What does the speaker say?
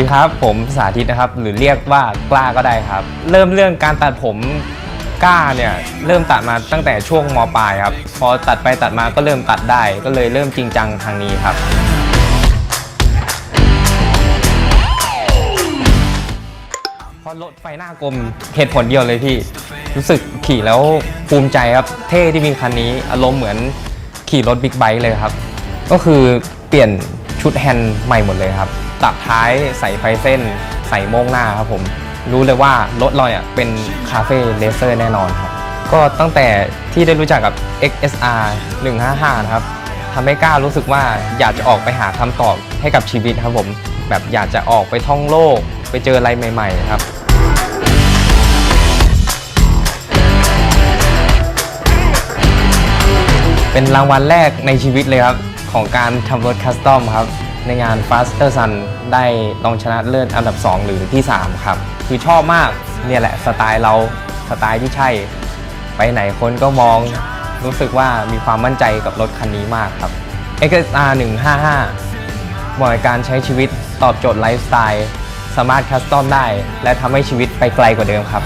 ดีครับ ผมสาธิตนะครับ หรือเรียกว่ากล้าก็ได้ครับ เริ่มเรื่องการตัดผมกล้าเนี่ยเริ่มตัดมาตั้งแต่ช่วงมปลายครับ พอตัดไปตัดมาก็เริ่มตัดได้ ก็เลยเริ่มจริงจังทางนี้ครับพราะรถไฟหน้ากลมเหตุผลเดียวเลยพี่ รู้สึกขี่แล้วภูมิใจครับ เท่ที่มีคันนี้ อารมณ์เหมือนขี่รถบิ๊กไบค์เลยครับ ก็คือเปลี่ยนชุดแฮนด์ใหม่หมดเลยครับ ตัดท้ายใส่ไฟเส้น ใส่โม่งหน้าครับผม รู้เลยว่ารถเราเนี่ยเป็นคาเฟ่เลเซอร์แน่นอนครับก็ตั้งแต่ที่ได้รู้จักกับ XSR 155 นะครับทำให้กล้ารู้สึกว่าอยากจะออกไปหาคำตอบให้กับชีวิตครับผม แบบอยากจะออกไปท่องโลก ไปเจออะไรใหม่ ๆ ครับเป็นรางวัลแรกในชีวิตเลยครับ ของการทำรถคัสตอมครับ ในงาน Faster Sun ได้รองชนะเลิศอันดับ 2 หรือที่ 3 ครับ คือชอบมากเนี่ยแหละสไตล์เราสไตล์ที่ใช่ ไปไหนคนก็มองรู้สึกว่ามีความมั่นใจกับรถคันนี้มากครับ XSR 155เหมาะกการใช้ชีวิตตอบโจทย์ไลฟ์สไตล์ สามารถคัสตอมได้ และทำให้ชีวิตไปไกลกว่าเดิมครับ